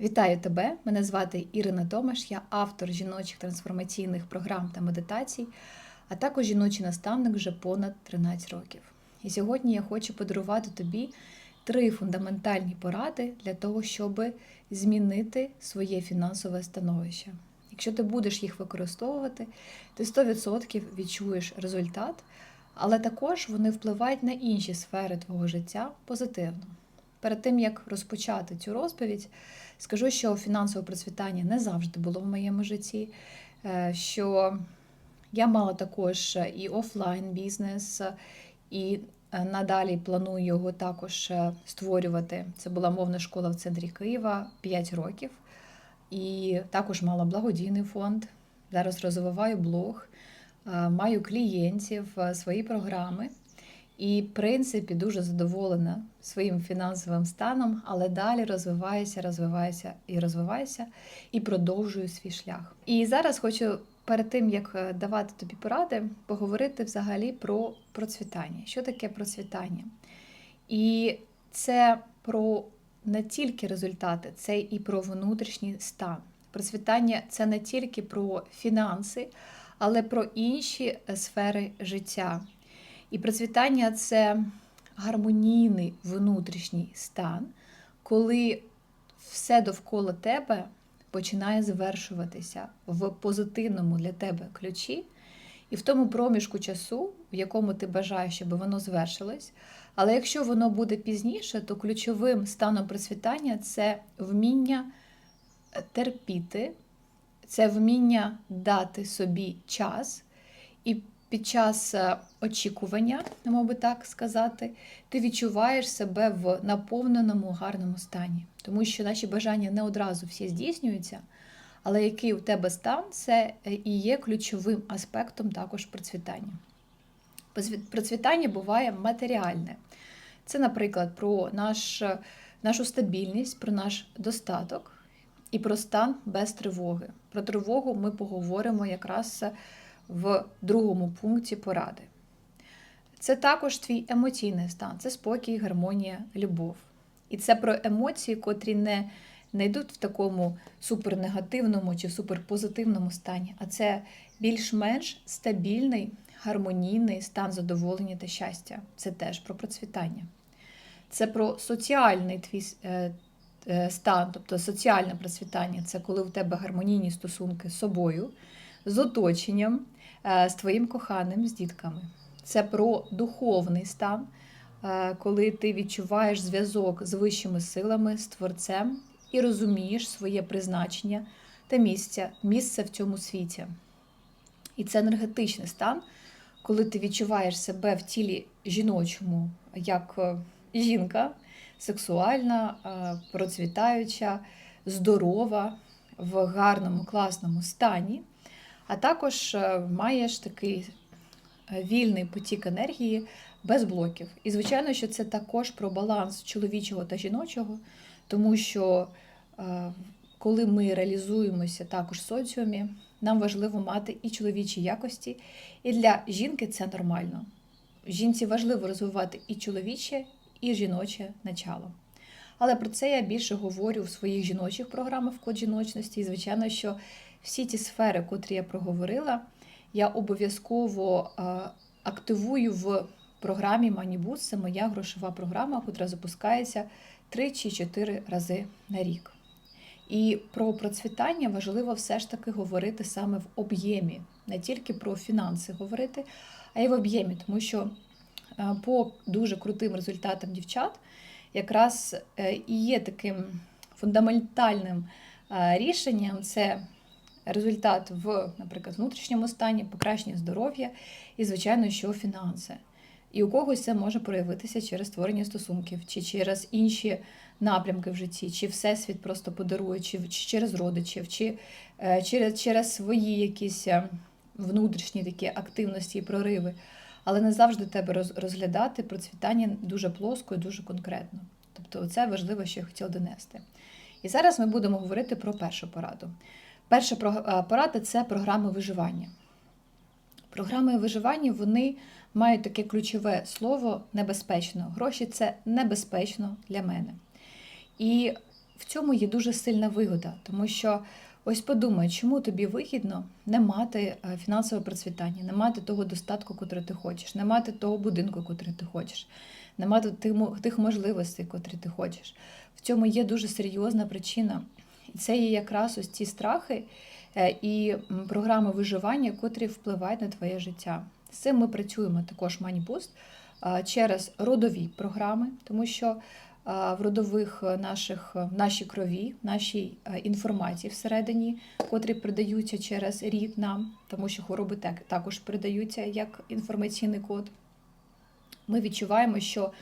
Вітаю тебе! Мене звати Ірина Томаш, я автор жіночих трансформаційних програм та медитацій, а також жіночий наставник вже понад 13 років. І сьогодні я хочу подарувати тобі три фундаментальні поради для того, щоб змінити своє фінансове становище. Якщо ти будеш їх використовувати, ти 100% відчуєш результат, але також вони впливають на інші сфери твого життя позитивно. Перед тим як розпочати цю розповідь, скажу, що фінансове процвітання не завжди було в моєму житті. е, Що я мала також і офлайн бізнес, і е, надалі планую його також е, створювати. Це була мовна школа в центрі Києва 5 років. І також мала благодійний фонд. Зараз розвиваю блог, маю клієнтів, свої програми. І, в принципі, дуже задоволена своїм фінансовим станом, але далі розвиваюся, розвиваюся і розвиваюся, і продовжую свій шлях. І зараз хочу перед тим, як е, давати тобі поради, поговорити взагалі про процвітання. Що таке процвітання? І це про не тільки результати, це і про внутрішній стан. Процвітання це не тільки про фінанси, але про інші сфери життя. І процвітання це гармонійний внутрішній стан, коли все довкола тебе починає завершуватися в позитивному для тебе ключі, і в тому проміжку часу, в якому ти бажаєш, щоб воно звершилось. Але якщо воно буде пізніше, то ключовим станом процвітання це вміння терпіти, це вміння дати собі час. І під час е, очікування, би так сказати, ти відчуваєш себе в наповненому гарному стані. Тому що наші бажання не одразу всі здійснюються, але який у тебе стан, це е, і є ключовим аспектом також процвітання. Процвітання буває матеріальне. Це, наприклад, про наш, нашу стабільність, про наш достаток і про стан без тривоги. Про тривогу ми поговоримо якраз в другому пункті поради. Це також твій емоційний стан, це спокій, гармонія, любов. І це про емоції, котрі не, не йдуть в такому супернегативному чи суперпозитивному стані, а це більш-менш стабільний, гармонійний стан задоволення та щастя. Це теж про процвітання. Це про соціальний твій е, е, стан, тобто соціальне процвітання це коли в тебе гармонійні стосунки з собою, з оточенням, з твоїм коханим, з дітками. Це про духовний стан, е, коли ти відчуваєш зв'язок з вищими силами, з творцем і розумієш своє призначення та місце, місце в цьому світі. І це енергетичний стан, коли ти відчуваєш себе в тілі жіночому, як е, жінка, сексуальна, процвітаюча, здорова, в гарному, класному стані, а також е, маєш такий е, вільний потік енергії без блоків. І, звичайно, що це також про баланс чоловічого та жіночого, тому що е, коли ми реалізуємося також в соціумі, нам важливо мати і чоловічі якості, і для жінки це нормально. Жінці важливо розвивати і чоловіче, і жіноче начало. Але про це я більше говорю в своїх жіночих програмах код жіночності. І, звичайно, що всі ті сфери, котрі я проговорила, я обов'язково активую в програмі MoneyBoost. Це моя грошова програма, котра запускається 3 чи 4 рази на рік. І про процвітання важливо все ж таки говорити саме в об'ємі, не тільки про фінанси говорити, а й в об'ємі, тому що по дуже крутим результатам дівчат якраз е, і є таким фундаментальним рішенням це результат в, наприклад, внутрішньому стані, покращення здоров'я і, звичайно, що фінанси. І у когось це може проявитися через створення стосунків, чи через інші напрямки в житті, чи всесвіт просто подарує, чи, чи через родичів, чи е, через, через свої якісь е, внутрішні такі активності і прориви. Але не завжди тебе розглядати процвітання дуже плоско і дуже конкретно. Тобто, це важливо, що я хотіла донести. І зараз ми будемо говорити про першу пораду. Перша порада це програми виживання. Програми виживання вони мають таке ключове слово небезпечно. Гроші це небезпечно для мене. І в цьому є дуже сильна вигода, тому що ось подумай, чому тобі вигідно не мати е, фінансове процвітання, не мати того достатку, котрий ти хочеш, не мати того будинку, котрий ти хочеш, не мати тих можливостей, котрі ти хочеш. В цьому є дуже серйозна причина. І це є якраз ось ці страхи е, і програми виживання, котрі впливають на твоє життя. З цим ми працюємо також MoneyBoost через родові програми, тому що в родових наших в нашій крові, в нашій інформації всередині, котрі передаються через рід нам, тому що хвороби також передаються як інформаційний код. Ми відчуваємо, що,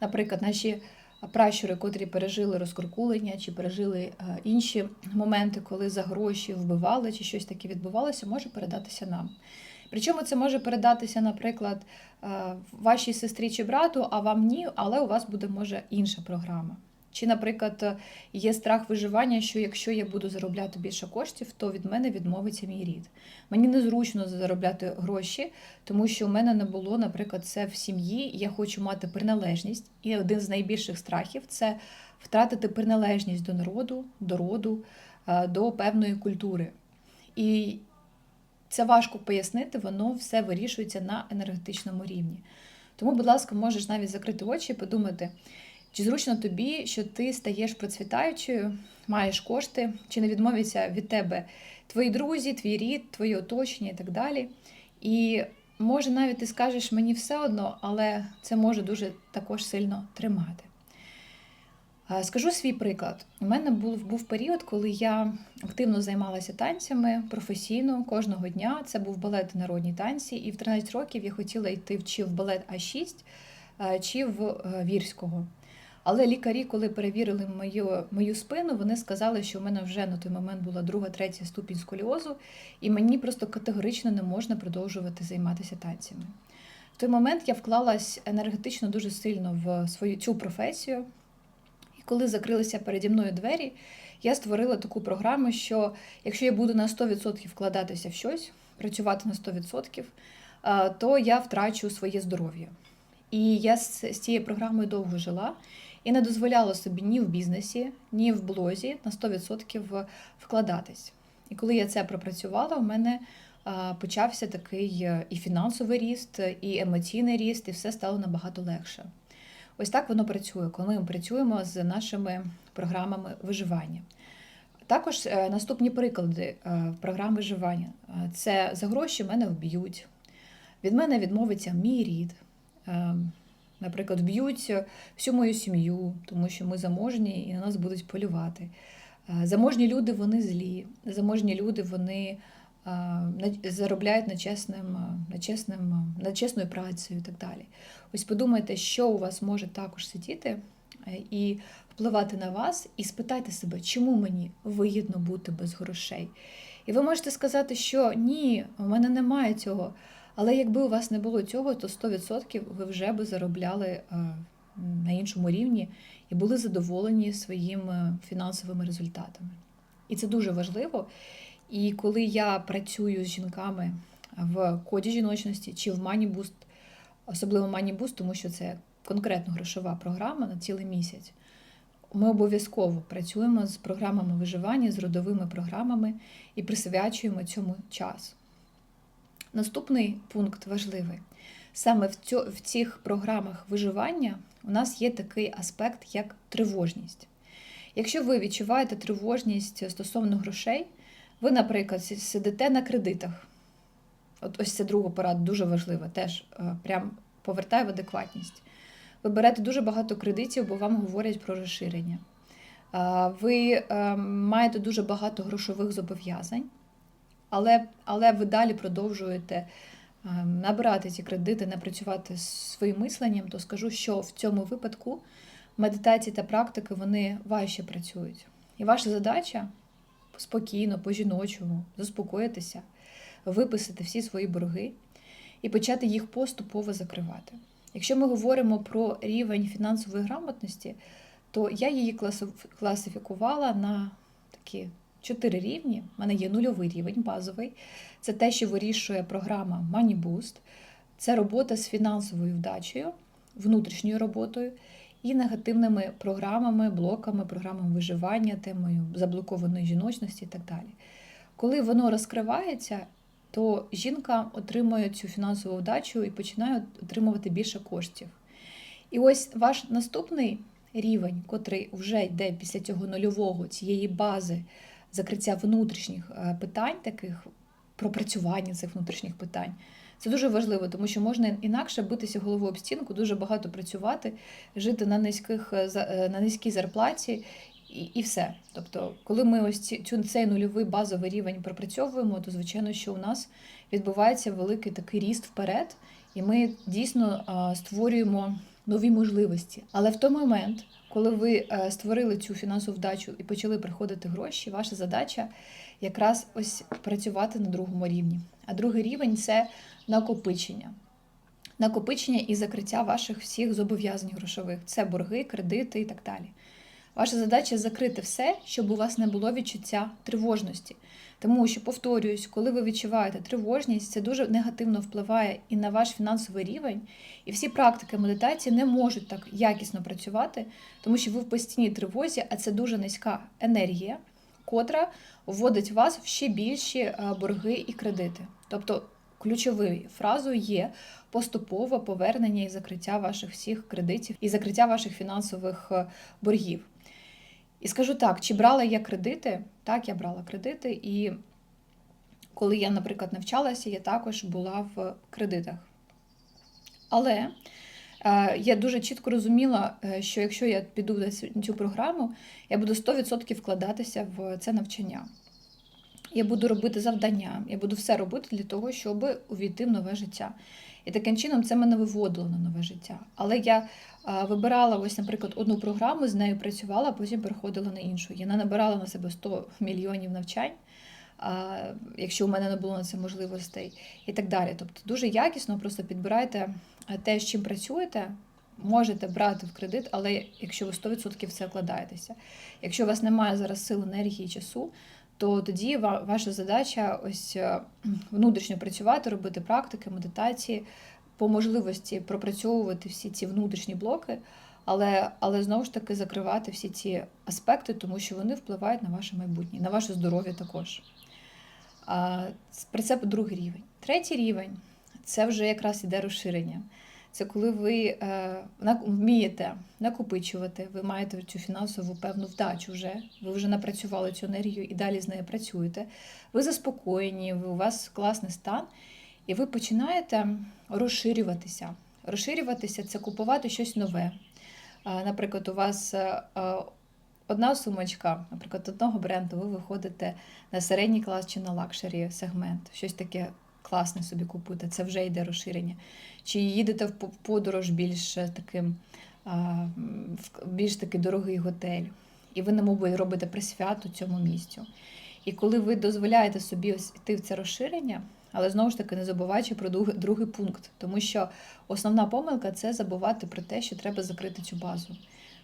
наприклад, наші пращури, котрі пережили розкуркулення чи пережили інші моменти, коли за гроші вбивали, чи щось таке відбувалося, може передатися нам. Причому це може передатися, наприклад, е, вашій сестрі чи брату, а вам ні, але у вас буде може інша програма. Чи, наприклад, є страх виживання, що якщо я буду заробляти більше коштів, то від мене відмовиться мій рід. Мені незручно заробляти гроші, тому що у мене не було, наприклад, це в сім'ї. Я хочу мати приналежність. І один з найбільших страхів це втратити приналежність до народу, до роду, е, до певної культури. І це важко пояснити, воно все вирішується на енергетичному рівні. Тому, будь ласка, можеш навіть закрити очі і подумати, чи зручно тобі, що ти стаєш процвітаючою, маєш кошти, чи не відмовляться від тебе твої друзі, твій рід, твоє оточення і так далі. І може навіть ти скажеш мені все одно, але це може дуже також сильно тримати. Скажу свій приклад. У мене був був період, коли я активно займалася танцями професійно кожного дня. Це був балет народні танці, і в 13 років я хотіла йти чи в балет А6, чи в е, Вірського. Але лікарі, коли перевірили мою мою спину, вони сказали, що в мене вже на той момент була друга, третя ступінь сколіозу, і мені просто категорично не можна продовжувати займатися танцями. В той момент я вклалась енергетично дуже сильно в свою цю професію коли закрилися переді мною двері, я створила таку програму, що якщо я буду на 100% вкладатися в щось, працювати на 100%, то я втрачу своє здоров'я. І я з цією програмою довго жила і не дозволяла собі ні в бізнесі, ні в блозі на 100% вкладатись. І коли я це пропрацювала, у мене почався такий е, і фінансовий ріст, і емоційний ріст, і все стало набагато легше. Ось так воно працює, коли ми працюємо з нашими програмами виживання. Також е, наступні приклади е, програм виживання. Це за гроші мене вб'ють. Від мене відмовиться мій рід. Наприклад, вб'ють всю мою сім'ю, тому що ми заможні і на нас будуть полювати. Заможні люди вони злі, заможні люди вони заробляють на чесним, на чесним, на чесною працею і так далі. Ось подумайте, що у вас може також сидіти е, і впливати на вас, і спитайте себе, чому мені вигідно бути без грошей. І ви можете сказати, що ні, у мене немає цього. Але якби у вас не було цього, то 100% ви вже би заробляли е, на іншому рівні і були задоволені своїми фінансовими результатами. І це дуже важливо. І коли я працюю з жінками в коді жіночності чи в MoneyBoost, особливо MoneyBoost, тому що це конкретно грошова програма на цілий місяць, ми обов'язково працюємо з програмами виживання, з родовими програмами і присвячуємо цьому час. Наступний пункт важливий. Саме в, цьо, в цих програмах виживання у нас є такий аспект, як тривожність. Якщо ви відчуваєте тривожність стосовно грошей, ви, наприклад, сидите на кредитах. От ось це друга порада, дуже важлива, теж е, прям повертає в адекватність. Ви берете дуже багато кредитів, бо вам говорять про розширення. Ви е, маєте дуже багато грошових зобов'язань, але але ви далі продовжуєте е, набирати ці кредити, не працювати з своїм мисленням, то скажу, що в цьому випадку медитації та практики вони важче працюють. І ваша задача спокійно, по-жіночому, заспокоїтися, виписати всі свої борги і почати їх поступово закривати. Якщо ми говоримо про рівень фінансової грамотності, то я її класифікувала на такі чотири рівні. У мене є нульовий рівень, базовий. Це те, що вирішує програма MoneyBoost. Це робота з фінансовою вдачею, внутрішньою роботою. і негативними програмами, блоками, програмами виживання, темою заблокованої жіночності і так далі. Коли воно розкривається, то жінка отримує цю фінансову вдачу і починає отримувати більше коштів. І ось ваш наступний рівень, котрий вже йде після цього нульового, цієї бази закриття внутрішніх е, питань, таких пропрацювання цих внутрішніх питань. Це дуже важливо, тому що можна інакше битися головою об стінку, дуже багато працювати, жити на низьких е, е, на низькій зарплаті і і все. Тобто, коли ми ось ці цю цей нульовий базовий рівень пропрацьовуємо, то звичайно, що у нас відбувається великий такий ріст вперед, і ми дійсно створюємо нові можливості. Але в той момент, коли ви е, створили цю фінансову вдачу і почали приходити гроші, ваша задача якраз ось працювати на другому рівні. А другий рівень це накопичення. Накопичення і закриття ваших всіх зобов'язань грошових. Це борги, кредити і так далі. Ваша задача закрити все, щоб у вас не було відчуття тривожності. Тому що, повторююсь, коли ви відчуваєте тривожність, це дуже негативно впливає і на ваш фінансовий рівень. І всі практики медитації не можуть так якісно працювати, тому що ви в постійній тривозі, а це дуже низька енергія, котра вводить вас в ще більші е, борги і кредити. Тобто ключовою фразою є поступове повернення і закриття ваших всіх кредитів і закриття ваших фінансових е, боргів. І скажу так, чи брала я кредити? Так, я брала кредити, і коли я, наприклад, навчалася, я також була в кредитах. Але е, я дуже чітко розуміла, е, що якщо я піду на цю програму, я буду 100% вкладатися в це навчання. Я буду робити завдання, я буду все робити для того, щоб увійти в нове життя. І таким чином це мене виводило на нове життя. Але я вибирала ось, наприклад, одну програму, з нею працювала, а потім переходила на іншу. Я набирала на себе 100 мільйонів навчань, якщо у мене не було на це можливостей, і так далі. Тобто дуже якісно просто підбирайте те, з чим працюєте. Можете брати в кредит, але якщо ви 100% все вкладаєтеся. Якщо у вас немає зараз сил, енергії, часу, то тоді ваша задача ось е, внутрішньо працювати, робити практики, медитації, по можливості пропрацьовувати всі ці внутрішні блоки, але але знову ж таки закривати всі ці аспекти, тому що вони впливають на ваше майбутнє, на ваше здоров'я також. Про це другий рівень. Третій рівень це вже якраз іде розширення. Це коли ви е, вмієте накопичувати, ви маєте цю фінансову певну вдачу вже, ви вже напрацювали цю енергію і далі з нею працюєте. Ви заспокоєні, ви, у вас класний стан, і ви починаєте розширюватися. Розширюватися це купувати щось нове. Наприклад, у вас е, одна сумочка, наприклад, одного бренду, ви виходите на середній клас чи на лакшері сегмент, щось таке класне собі купуєте, це вже йде розширення. Чи їдете в подорож більш таким, в більш такий дорогий готель, і ви, немов робите присвяту цьому місцю. І коли ви дозволяєте собі ось йти в це розширення, але знову ж таки не забуваючи про другий пункт, тому що основна помилка це забувати про те, що треба закрити цю базу.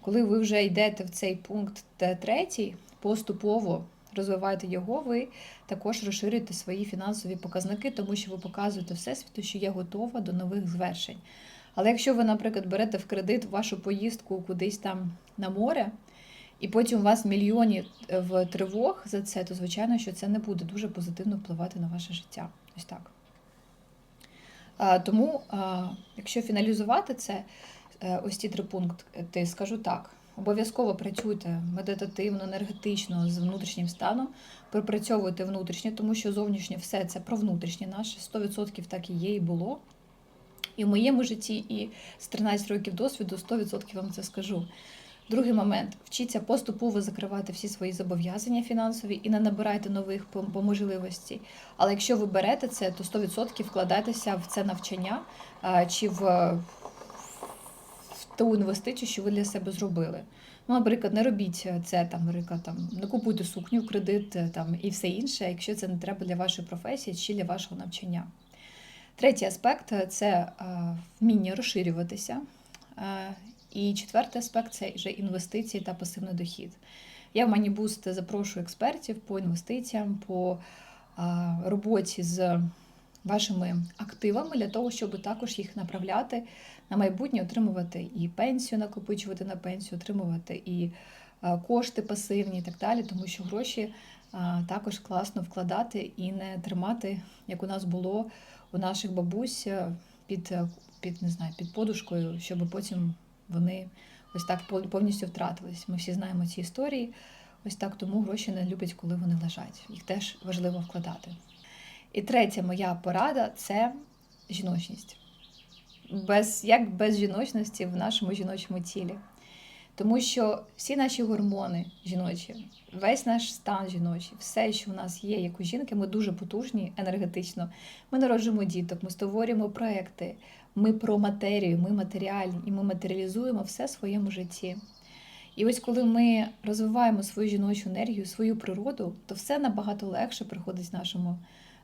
Коли ви вже йдете в цей пункт третій, поступово розвиваєте його, ви також розширюєте свої фінансові показники, тому що ви показуєте всесвіту, що є готова до нових звершень. Але якщо ви, наприклад, берете в кредит вашу поїздку кудись там на море, і потім у вас мільйони е, в тривог за це, то звичайно, що це не буде дуже позитивно впливати на ваше життя. Ось так. Тому, якщо фіналізувати це, е, ось ці три пункти, скажу так. Обов'язково працюйте медитативно, енергетично з внутрішнім станом, пропрацьовуйте внутрішнє, тому що зовнішнє все це про внутрішнє наше, 100% так і є і було. І в моєму житті, і з 13 років досвіду 100% вам це скажу. Другий момент вчіться поступово закривати всі свої зобов'язання фінансові і не набирайте нових по можливості. Але якщо ви берете це, то 100% вкладайтеся в це навчання чи в ту інвестицію, що ви для себе зробили. Ну, Наприклад, не робіть це там, наприклад, там, не купуйте сукню кредит там, і все інше, якщо це не треба для вашої професії чи для вашого навчання. Третій аспект це вміння розширюватися. І четвертий аспект це вже інвестиції та пасивний дохід. Я в MoneyBoost запрошую експертів по інвестиціям, по роботі з вашими активами для того, щоб також їх направляти на майбутнє, отримувати і пенсію, накопичувати на пенсію, отримувати і е, кошти пасивні і так далі, тому що гроші е, також класно вкладати і не тримати, як у нас було у наших бабусь е, під, під, не знаю, під подушкою, щоб потім вони ось так пов- повністю втратились. Ми всі знаємо ці історії. Ось так тому гроші не люблять, коли вони лежать. Їх теж важливо вкладати. І третя моя порада це жіночність. Без, як без жіночності в нашому жіночому тілі. Тому що всі наші гормони жіночі, весь наш стан жіночий, все, що в нас є, як у жінки, ми дуже потужні енергетично. Ми народжуємо діток, ми створюємо проекти, ми про матерію, ми матеріальні, і ми матеріалізуємо все в своєму житті. І ось коли ми розвиваємо свою жіночу енергію, свою природу, то все набагато легше приходить в, нашому,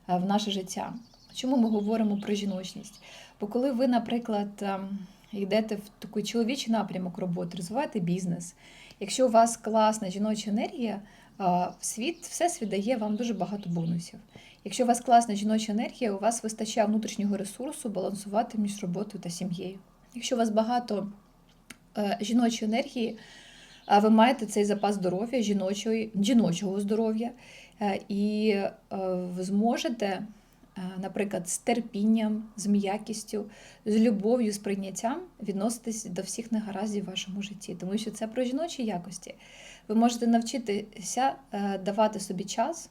е, в наше життя. Чому ми говоримо про жіночність? Бо коли ви, наприклад, ем, йдете в такий чоловічий напрямок роботи, розвиваєте бізнес, якщо у вас класна жіноча енергія, е, світ, всесвіт дає вам дуже багато бонусів. Якщо у вас класна жіноча енергія, у вас вистачає внутрішнього ресурсу балансувати між роботою та сім'єю. Якщо у вас багато е, жіночої енергії, ви маєте цей запас здоров'я, жіночої, жіночого здоров'я, е, і ви зможете, наприклад, з терпінням, з м'якістю, з любов'ю, з прийняттям відноситись до всіх негараздів в вашому житті, тому що це про жіночі якості. Ви можете навчитися е, давати собі час,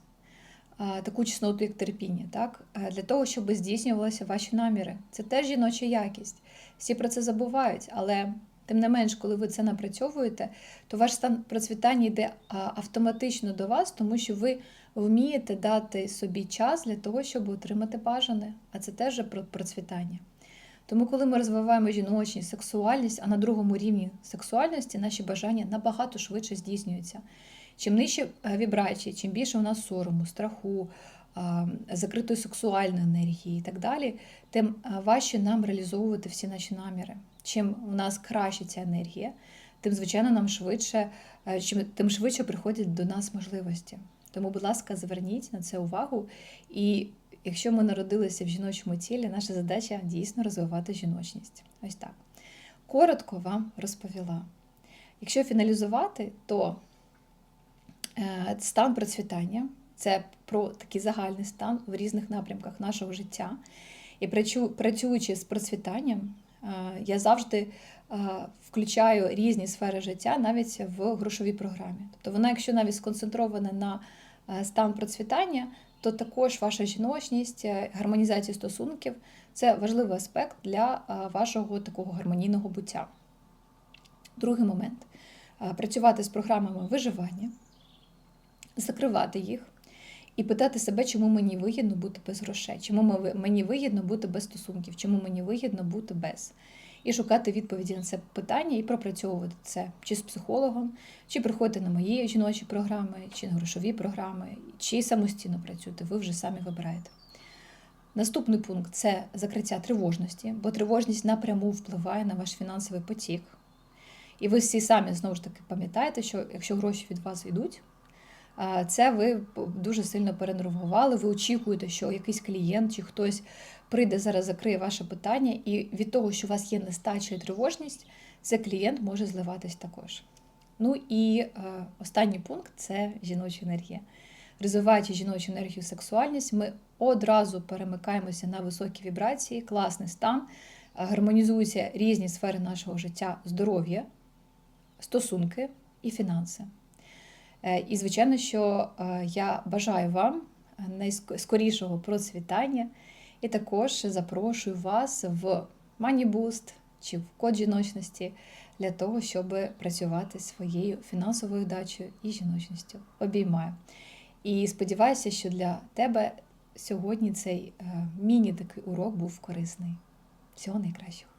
е, таку чесноту, як терпіння, так? е, для того, щоб здійснювалися ваші наміри. Це теж жіноча якість. Всі про це забувають, але тим не менш, коли ви це напрацьовуєте, то ваш стан процвітання йде автоматично до вас, тому що ви вмієте дати собі час для того, щоб отримати бажане. А це теж про процвітання. Тому, коли ми розвиваємо жіночність, сексуальність, а на другому рівні сексуальності наші бажання набагато швидше здійснюються. Чим нижче е, вібрації, чим більше у нас сорому, страху, закритої сексуальної енергії і так далі, тим е, важче нам реалізовувати всі наші наміри. Чим у нас краще ця енергія, тим, звичайно, нам швидше, е, тим швидше приходять до нас можливості. Тому, будь ласка, зверніть на це увагу. І якщо ми народилися в жіночому тілі, наша задача дійсно розвивати жіночність. Ось так. Коротко вам розповіла. Якщо фіналізувати, то е, стан процвітання це про такий загальний стан в різних напрямках нашого життя. І працюючи з процвітанням, я завжди е, включаю різні сфери життя навіть в грошовій програмі. Тобто вона, якщо навіть сконцентрована на е, стан процвітання, то також ваша жіночність, е, гармонізація стосунків це важливий аспект для е, вашого такого гармонійного буття. Другий момент Е, працювати з програмами виживання, закривати їх і питати себе, чому мені вигідно бути без грошей, чому мені вигідно бути без стосунків, чому мені вигідно бути без. І шукати відповіді на це питання і пропрацьовувати це чи з психологом, чи приходити на мої жіночі програми, чи на грошові програми, чи самостійно працюєте. Ви вже самі вибираєте. Наступний пункт це закриття тривожності, бо тривожність напряму впливає на ваш фінансовий потік. І ви всі самі знову ж таки пам'ятаєте, що якщо гроші від вас йдуть, це ви дуже сильно перенервували. Ви очікуєте, що якийсь клієнт чи хтось прийде зараз, закриє ваше питання, і від того, що у вас є нестача і тривожність, цей клієнт може зливатись також. Ну і е, останній пункт це жіноча енергія. Розвиваючи жіночу енергію, сексуальність, ми одразу перемикаємося на високі вібрації, класний стан, е, гармонізуються різні сфери нашого життя, здоров'я, стосунки і фінанси. Е, І, звичайно, що е, я бажаю вам найскорішого процвітання і також запрошую вас в Money Boost чи в код жіночності для того, щоб працювати своєю фінансовою дачею і жіночністю. Обіймаю. І сподіваюся, що для тебе сьогодні цей е, міні-такий урок був корисний. Всього найкращого.